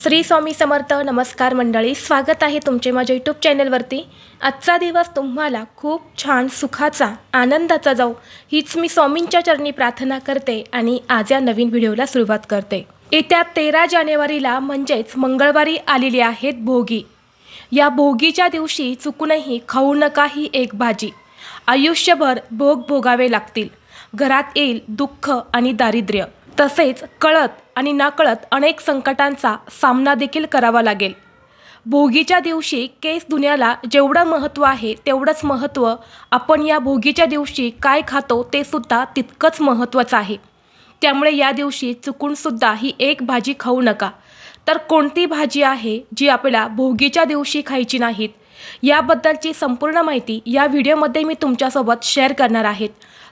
श्री स्वामी समर्थ नमस्कार मंडळी. स्वागत आहे तुमचे माझ्या यूट्यूब चॅनलवरती आजचा दिवस तुम्हाला खूप छान सुखाचा आनंदाचा जाऊ हीच मी स्वामींच्या चरणी प्रार्थना करते आणि आज या नवीन व्हिडिओला सुरुवात करते. येत्या तेरा जानेवारीला म्हणजेच मंगळवारी आलेली आहेत भोगी. या भोगीच्या दिवशी चुकूनही खाऊ नका ही एक भाजी. आयुष्यभर भोग भोगावे लागतील. घरात येईल दुःख आणि दारिद्र्य. तसेच कळत आणि नाकळत अनेक संकटांचा सामना देखील करावा लागेल. भोगीच्या दिवशी केस धुण्याला जेवढं महत्त्व आहे तेवढंच महत्त्व आपण या भोगीच्या दिवशी काय खातो ते सुद्धा तितकंच महत्त्वाचं आहे. त्यामुळे या दिवशी चुकूनसुद्धा ही एक भाजी खाऊ नका. तर कोणती भाजी आहे जी आपल्याला भोगीच्या दिवशी खायची नाहीत? याबद्दलची संपूर्ण माहिती या व्हिडिओमध्ये मी तुमच्यासोबत शेअर करणार आहेत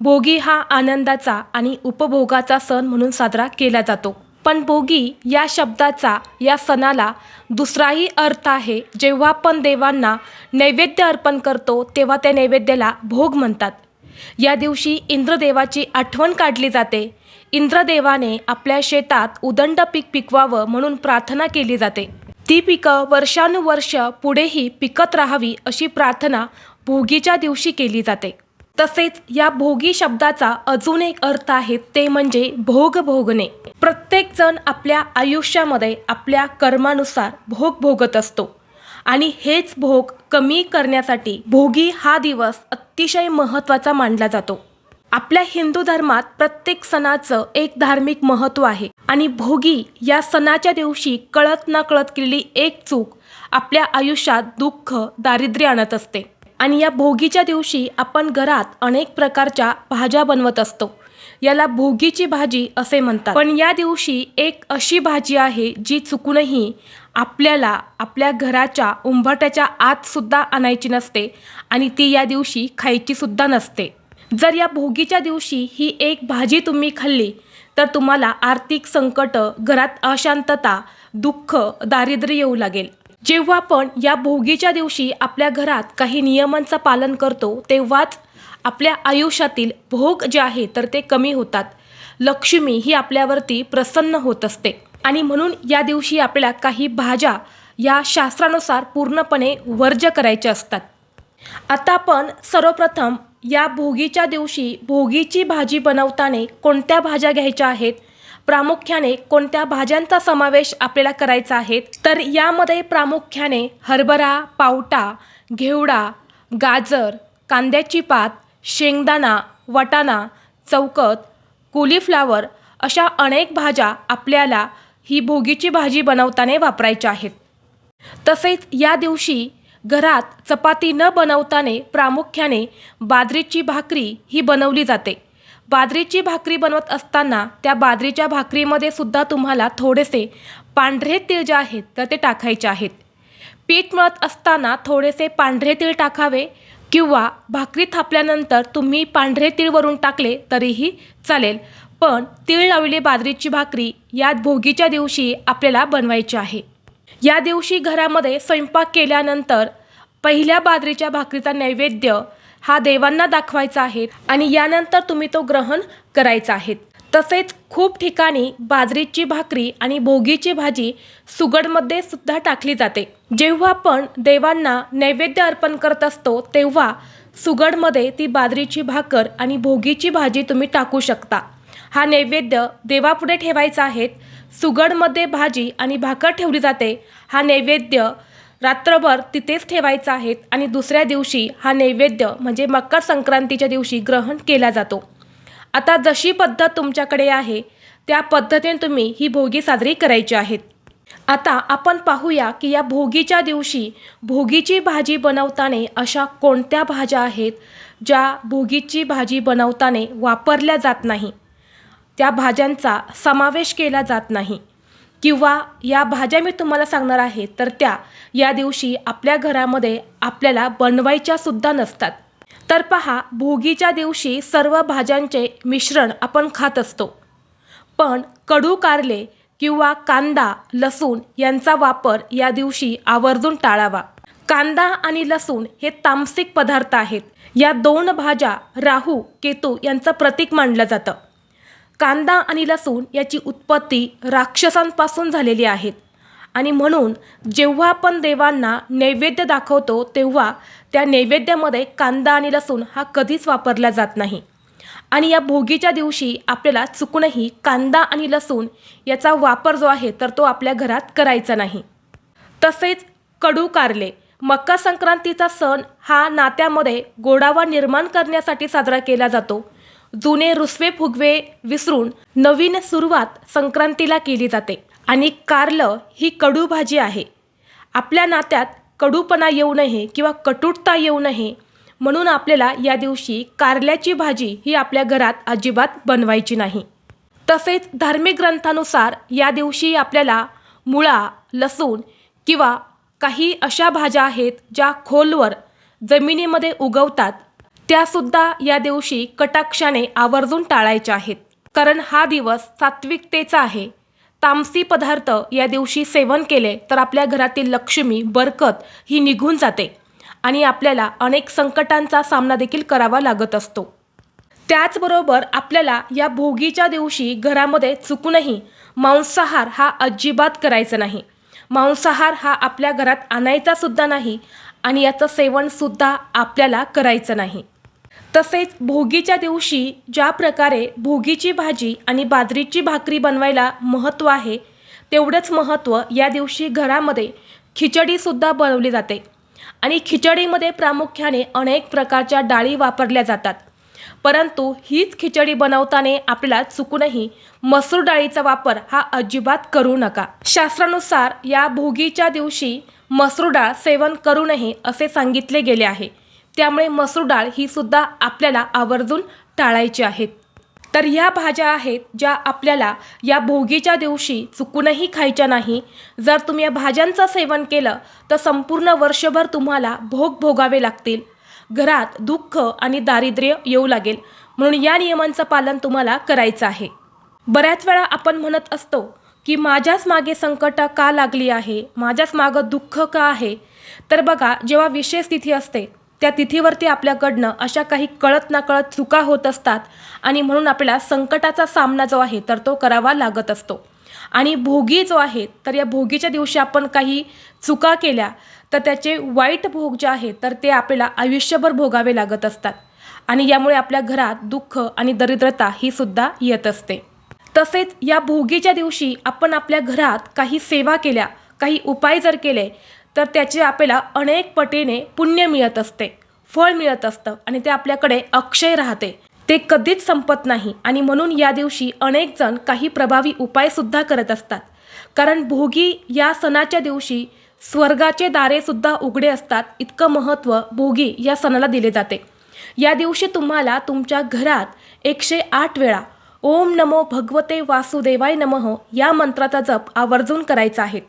भोगी हा आनंदाचा आणि उपभोगाचा सण म्हणून साजरा केला जातो. पण भोगी या शब्दाचा या सणाला दुसराही अर्थ आहे. जेव्हा आपण देवांना नैवेद्य अर्पण करतो तेव्हा त्या नैवेद्याला भोग म्हणतात. या दिवशी इंद्रदेवाची आठवण काढली जाते. इंद्रदेवाने आपल्या शेतात उदंड पीक पिकवावं म्हणून प्रार्थना केली जाते. ती पिकं वर्षानुवर्ष पुढेही पिकत राहावी अशी प्रार्थना भोगीच्या दिवशी केली जाते. तसेच या भोगी शब्दाचा अजून एक अर्थ आहे ते म्हणजे भोग भोगणे. प्रत्येक जण आपल्या आयुष्यामध्ये आपल्या कर्मानुसार भोग भोगत असतो. आणि हेच भोग कमी करण्यासाठी भोगी हा दिवस अतिशय महत्त्वाचा मानला जातो. आपल्या हिंदू धर्मात प्रत्येक सणाचं एक धार्मिक महत्त्व आहे. आणि भोगी या सणाच्या दिवशी कळत न कळत केलेली एक चूक आपल्या आयुष्यात दुःख दारिद्र्य आणत असते. आणि या भोगीच्या दिवशी आपण घरात अनेक प्रकारच्या भाज्या बनवत असतो. याला भोगीची भाजी असे म्हणतात. पण या दिवशी एक अशी भाजी आहे जी चुकूनही आपल्याला आपल्या घराच्या उंबरट्याच्या आतसुद्धा आणायची नसते आणि ती या दिवशी खायचीसुद्धा नसते. जर या भोगीच्या दिवशी ही एक भाजी तुम्ही खाल्ली तर तुम्हाला आर्थिक संकट घरात अशांतता दुःख दारिद्र्य येऊ लागेल. जेव्हा आपण या भोगीच्या दिवशी आपल्या घरात काही नियमांचं पालन करतो तेव्हाच आपल्या आयुष्यातील भोग जे आहे तर ते कमी होतात. लक्ष्मी ही आपल्यावरती प्रसन्न होत असते. आणि म्हणून या दिवशी आपल्याला काही भाज्या या शास्त्रानुसार पूर्णपणे वर्ज्य करायच्या असतात. आता आपण सर्वप्रथम या भोगीच्या दिवशी भोगीची भाजी बनवताना कोणत्या भाज्या घ्यायच्या आहेत? प्रामुख्याने कोणत्या भाज्यांचा समावेश आपल्याला करायचा आहे? तर यामध्ये प्रामुख्याने हरभरा पावटा घेवडा गाजर कांद्याची पात शेंगदाणा वाटाणा चौकत कोलीफ्लावर अशा अनेक भाज्या आपल्याला ही भोगीची भाजी बनवताना वापरायच्या आहेत. तसेच या दिवशी घरात चपाती न बनवताने प्रामुख्याने बाजरीची भाकरी ही बनवली जाते. बाजरीची भाकरी बनवत असताना त्या बाजरीच्या भाकरीमध्ये सुद्धा तुम्हाला थोडेसे पांढरे तीळ जे आहेत तर ते टाकायचे आहेत. पीठ मळत असताना थोडेसे पांढरे तीळ टाकावे किंवा भाकरी थापल्यानंतर तुम्ही पांढरे तीळ वरून टाकले तरीही चालेल. पण तीळ लावलेली बाजरीची भाकरी या भोगीच्या दिवशी आपल्याला बनवायची आहे. या दिवशी घरामध्ये स्वयंपाक केल्यानंतर पहिल्या बाजरीच्या भाकरीचा नैवेद्य हा देवांना दाखवायचा आहे आणि यानंतर तुम्ही तो ग्रहण करायचा आहे. तसेच खूप ठिकाणी बाजरीची भाकरी आणि भोगीची भाजी सुगडमध्ये सुद्धा टाकली जाते. जेव्हा आपण देवांना नैवेद्य अर्पण करत असतो तेव्हा सुगडमध्ये ती बाजरीची भाकर आणि भोगीची भाजी तुम्ही टाकू शकता. हा नैवेद्य देवापुढे ठेवायचा आहे. सुगडमध्ये भाजी आणि भाकर ठेवली जाते. हा नैवेद्य रात्रभर तिथेच ठेवायचा आहे आणि दुसऱ्या दिवशी हा नैवेद्य म्हणजे मकर संक्रांतीच्या दिवशी ग्रहण केला जातो. आता जशी पद्धत तुमच्याकडे आहे त्या पद्धतीने तुम्ही ही भोगी साजरी करायची आहेत. आता आपण पाहूया की या भोगीच्या दिवशी भोगीची भाजी बनवताना अशा कोणत्या भाज्या आहेत ज्या भोगीची भाजी बनवताना वापरल्या जात नाही. त्या भाज्यांचा समावेश केला जात नाही. किंवा या भाज्या मी तुम्हाला सांगणार आहे तर त्या या दिवशी आपल्या घरामध्ये आपल्याला बनवायच्या सुद्धा नसतात. तर पहा भोगीच्या दिवशी सर्व भाज्यांचे मिश्रण आपण खात असतो. पण कडू कारले किंवा कांदा लसूण यांचा वापर या दिवशी आवर्जून टाळावा. कांदा आणि लसूण हे तामसिक पदार्थ आहेत. या दोन भाज्या राहू केतू यांचं प्रतीक मानलं जातं. कांदा आणि लसूण याची उत्पत्ती राक्षसांपासून झालेली आहेत आणि म्हणून जेव्हा आपण देवांना नैवेद्य दाखवतो तेव्हा त्या नैवेद्यामध्ये कांदा आणि लसूण हा कधीच वापरला जात नाही. आणि या भोगीच्या दिवशी आपल्याला चुकूनही कांदा आणि लसूण याचा वापर जो आहे तर तो आपल्या घरात करायचा नाही. तसेच कडू कारले मकर संक्रांतीचा सण हा नात्यामध्ये गोडावा निर्माण करण्यासाठी साजरा केला जातो. जुने रुसवे फुगवे विसरून नवीन सुरुवात संक्रांतीला केली जाते. आणि कारलं ही कडू भाजी आहे. आपल्या नात्यात कडूपणा येऊ नये किंवा कटुटता येऊ नये म्हणून आपल्याला या दिवशी कारल्याची भाजी ही आपल्या घरात अजिबात बनवायची नाही. तसेच धार्मिक ग्रंथानुसार या दिवशी आपल्याला मुळा लसूण किंवा काही अशा भाज्या आहेत ज्या खोलवर जमिनीमध्ये उगवतात त्यासुद्धा या दिवशी कटाक्षाने आवर्जून टाळायच्या आहेत. कारण हा दिवस सात्विकतेचा आहे. तामसी पदार्थ या दिवशी सेवन केले तर आपल्या घरातील लक्ष्मी बरकत ही निघून जाते आणि आपल्याला अनेक संकटांचा सामना देखील करावा लागत असतो. त्याचबरोबर आपल्याला या भोगीच्या दिवशी घरामध्ये चुकूनही मांसाहार हा अजिबात करायचा नाही. मांसाहार हा आपल्या घरात आणायचा सुद्धा नाही आणि याचं सेवनसुद्धा आपल्याला करायचं नाही. तसेच भोगीच्या दिवशी ज्या प्रकारे भोगीची भाजी आणि बाजरीची भाकरी बनवायला महत्त्व आहे तेवढंच महत्त्व या दिवशी घरामध्ये खिचडीसुद्धा बनवली जाते. आणि खिचडीमध्ये प्रामुख्याने अनेक प्रकारच्या डाळी वापरल्या जातात. परंतु हीच खिचडी बनवताना आपल्याला चुकूनही मसूर डाळीचा वापर हा अजिबात करू नका. शास्त्रानुसार या भोगीच्या दिवशी मसूर डाळ सेवन करू नये असे सांगितले गेले आहे. त्यामुळे मसूर डाळ ही सुद्धा आपल्याला आवर्जून टाळायची आहेत तर ह्या भाज्या आहेत ज्या आपल्याला या भोगीच्या दिवशी चुकूनही खायच्या नाही. जर तुम्ही या भाज्यांचं सेवन केलं तर संपूर्ण वर्षभर तुम्हाला भोग भोगावे लागतील. घरात दुःख आणि दारिद्र्य येऊ लागेल. म्हणून या नियमांचं पालन तुम्हाला करायचं आहे. बऱ्याच वेळा आपण म्हणत असतो की माझ्याच मागे संकट का लागली आहे? माझ्याच मागं दुःख का आहे? तर बघा जेव्हा विशेष तिथी असते त्या तिथीवरती आपल्याकडनं अशा काही कळत नाकळत चुका होत असतात आणि म्हणून आपल्याला संकटाचा सामना जो आहे तर तो करावा लागत असतो. आणि भोगी जो आहे तर या भोगीच्या दिवशी आपण काही चुका केल्या तर त्याचे वाईट भोग जे आहे तर ते आपल्याला आयुष्यभर भोगावे लागत असतात. आणि यामुळे आपल्या घरात दुःख आणि दरिद्रता ही सुद्धा येत असते. तसेच या भोगीच्या दिवशी आपण आपल्या घरात काही सेवा केल्या काही उपाय जर केले तर त्याचे आपल्याला अनेक पटीने पुण्य मिळत असते फळ मिळत असतं आणि ते आपल्याकडे अक्षय राहते. ते कधीच संपत नाही आणि म्हणून या दिवशी अनेक जण काही प्रभावी उपायसुद्धा करत असतात. कारण भोगी या सणाच्या दिवशी स्वर्गाचे दारेसुद्धा उघडे असतात इतकं महत्त्व भोगी या सणाला दिले जाते. या दिवशी तुम्हाला तुमच्या घरात एकशे आठ वेळा ओम नमो भगवते वासुदेवाय नमः या मंत्राचा जप आवर्जून करायचा आहे.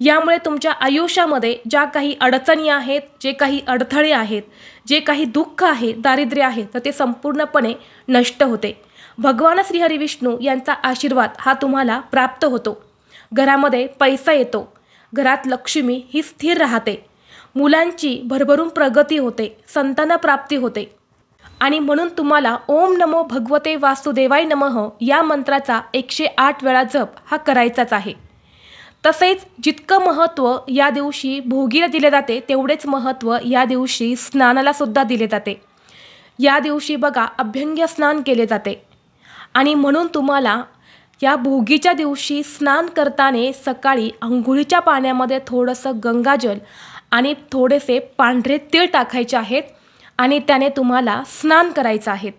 यामुळे तुमच्या आयुष्यामध्ये ज्या काही अडचणी आहेत जे काही अडथळे आहेत जे काही दुःख आहे दारिद्र्य आहे तर ते संपूर्णपणे नष्ट होते. भगवान श्रीहरी विष्णू यांचा आशीर्वाद हा तुम्हाला प्राप्त होतो. घरामध्ये पैसा येतो. घरात लक्ष्मी ही स्थिर राहते. मुलांची भरभरून प्रगती होते संतानप्राप्ती होते. आणि म्हणून तुम्हाला ओम नमो भगवते वासुदेवाय नमः या मंत्राचा एकशे आठ वेळा जप हा करायचाच आहे. तसेच जितकं महत्त्व या दिवशी भोगीला दिले जाते तेवढेच महत्त्व या दिवशी स्नानाला सुद्धा दिले जाते. या दिवशी बघा अभ्यंग्य स्नान केले जाते. आणि म्हणून तुम्हाला या भोगीच्या दिवशी स्नान करताना सकाळी आंघोळीच्या पाण्यामध्ये थोडंसं गंगाजल आणि थोडेसे पांढरे तीळ टाकायचे आहेत आणि त्याने तुम्हाला स्नान करायचं आहे.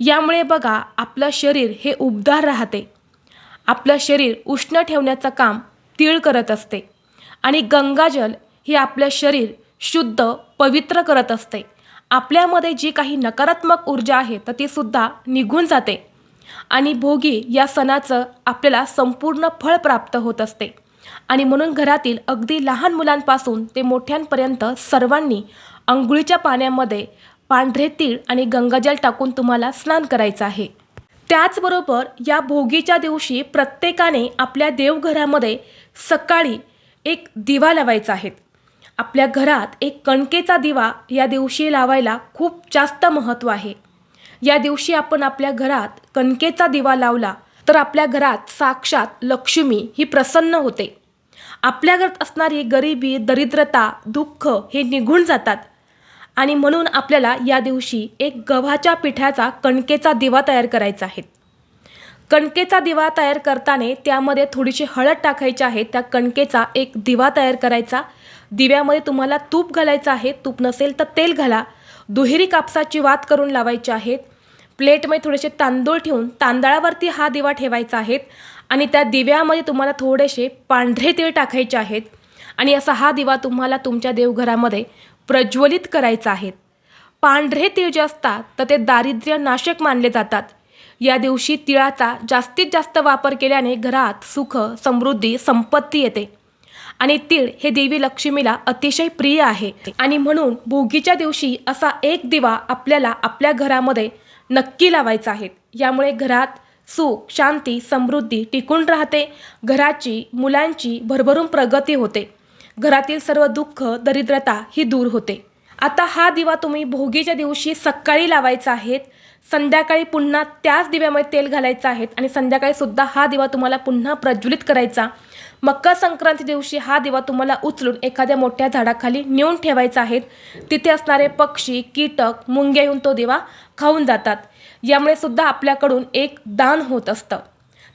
यामुळे बघा आपलं शरीर हे उबदार राहते. आपलं शरीर उष्ण ठेवण्याचं काम तीळ करत असते. आणि गंगाजल हे आपलं शरीर शुद्ध पवित्र करत असते. आपल्यामध्ये जी काही नकारात्मक ऊर्जा आहे तर ती सुद्धा निघून जाते. आणि भोगी या सणाचं आपल्याला संपूर्ण फळ प्राप्त होत असते. आणि म्हणून घरातील अगदी लहान मुलांपासून ते मोठ्यांपर्यंत सर्वांनी अंघोळीच्या पाण्यामध्ये पांढरे तीळ आणि गंगाजल टाकून तुम्हाला स्नान करायचं आहे. त्याचबरोबर या भोगीच्या दिवशी प्रत्येकाने आपल्या देवघरामध्ये सकाळी एक दिवा लावायचा आहे. आपल्या घरात एक कणकेचा दिवा या दिवशी लावायला खूप जास्त महत्त्व आहे. या दिवशी आपण आपल्या घरात कणकेचा दिवा लावला तर आपल्या घरात साक्षात लक्ष्मी ही प्रसन्न होते. आपल्या घरात असणारी गरिबी दरिद्रता दुःख हे निघून जातात. आणि म्हणून आपल्याला या दिवशी एक गव्हाच्या पिठाचा कणकेचा दिवा तयार करायचा आहे. कणकेचा दिवा तयार करताना त्यामध्ये थोडीशी हळद टाकायची आहे. त्या कणकेचा एक दिवा तयार करायचा. दिव्यामध्ये तुम्हाला तूप घालायचं आहे. तूप नसेल तर तेल घाला. दुहेरी कापसाची वात करून लावायची आहेत प्लेटमध्ये थोडेसे तांदूळ ठेवून तांदळावरती हा दिवा ठेवायचा आहे आणि त्या दिव्यामध्ये तुम्हाला थोडेसे पांढरे तेल टाकायचे आहेत आणि असा हा दिवा तुम्हाला तुमच्या देवघरामध्ये प्रज्वलित करायचा आहे. पांढरे तीळ जे असतात तर ते दारिद्र्य नाशक मानले जातात. या दिवशी तिळाचा जास्तीत जास्त वापर केल्याने घरात सुख समृद्धी संपत्ती येते. आणि तीळ हे देवी लक्ष्मीला अतिशय प्रिय आहे. आणि म्हणून भोगीच्या दिवशी असा एक दिवा आपल्याला आपल्या घरामध्ये नक्की लावायचा आहे. यामुळे घरात सुख शांती समृद्धी टिकून राहते. घराची मुलांची भरभरून प्रगती होते. घरातील सर्व दुःख दरिद्रता ही दूर होते. आता हा दिवा तुम्ही भोगीच्या दिवशी सकाळी लावायचा आहे. संध्याकाळी पुन्हा त्याच दिव्यामध्ये तेल घालायचं आहे आणि संध्याकाळीसुद्धा हा दिवा तुम्हाला पुन्हा प्रज्वलित करायचा. मकर संक्रांती दिवशी हा दिवा तुम्हाला उचलून एखाद्या मोठ्या झाडाखाली नेऊन ठेवायचा आहे. तिथे असणारे पक्षी कीटक मुंग्या येऊन तो दिवा खाऊन जातात. यामुळे सुद्धा आपल्याकडून एक दान होत असतं.